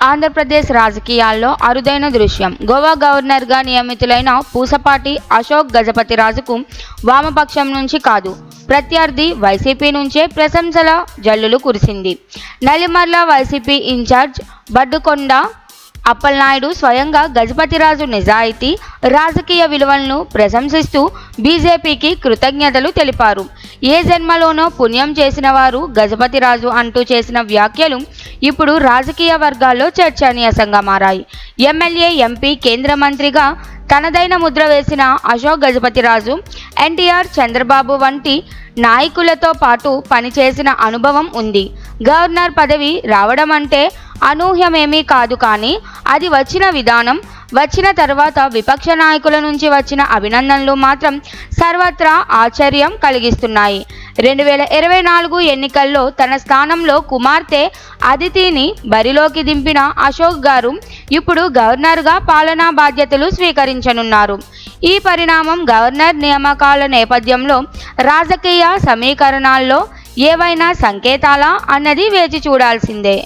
ఆంధ్రప్రదేశ్ రాజకీయాల్లో అరుదైన దృశ్యం. గోవా గవర్నర్గా నియమితులైన పూసపాటి అశోక్ గజపతిరాజుకు వామపక్షం నుంచి కాదు ప్రత్యర్థి వైసీపీ నుంచే ప్రశంసల జల్లులు కురిసింది. నలిమర్ల వైసీపీ ఇన్ఛార్జ్ బడ్డుకొండ అప్పలనాయుడు స్వయంగా గజపతిరాజు నిజాయితీ రాజకీయ విలువలను ప్రశంసిస్తూ బీజేపీకి కృతజ్ఞతలు తెలిపారు. ఏ జన్మలోనో పుణ్యం చేసిన వారు గజపతిరాజు అంటూ చేసిన వ్యాఖ్యలు ఇప్పుడు రాజకీయ వర్గాల్లో చర్చనీయాంశంగా మారాయి. ఎమ్మెల్యే ఎంపీ కేంద్ర మంత్రిగా తనదైన ముద్ర వేసిన అశోక్ గజపతిరాజు ఎన్టీఆర్ చంద్రబాబు వంటి నాయకులతో పాటు పనిచేసిన అనుభవం ఉంది. గవర్నర్ పదవి రావడం అంటే అనూహ్యమేమీ కాదు కానీ అది వచ్చిన విధానం వచ్చిన తర్వాత విపక్ష నాయకుల నుంచి వచ్చిన అభినందనలు మాత్రం సర్వత్రా ఆశ్చర్యం కలిగిస్తున్నాయి. రెండు వేల ఇరవై నాలుగు ఎన్నికల్లో తన స్థానంలో కుమార్తె అదితిని బరిలోకి దింపిన అశోక్ గారు ఇప్పుడు గవర్నర్గా పాలనా బాధ్యతలు స్వీకరించనున్నారు. ఈ పరిణామం గవర్నర్ నియామకాల నేపథ్యంలో రాజకీయ సమీకరణాల్లో ఏవైనా సంకేతాలా అన్నది వేచి చూడాల్సిందే.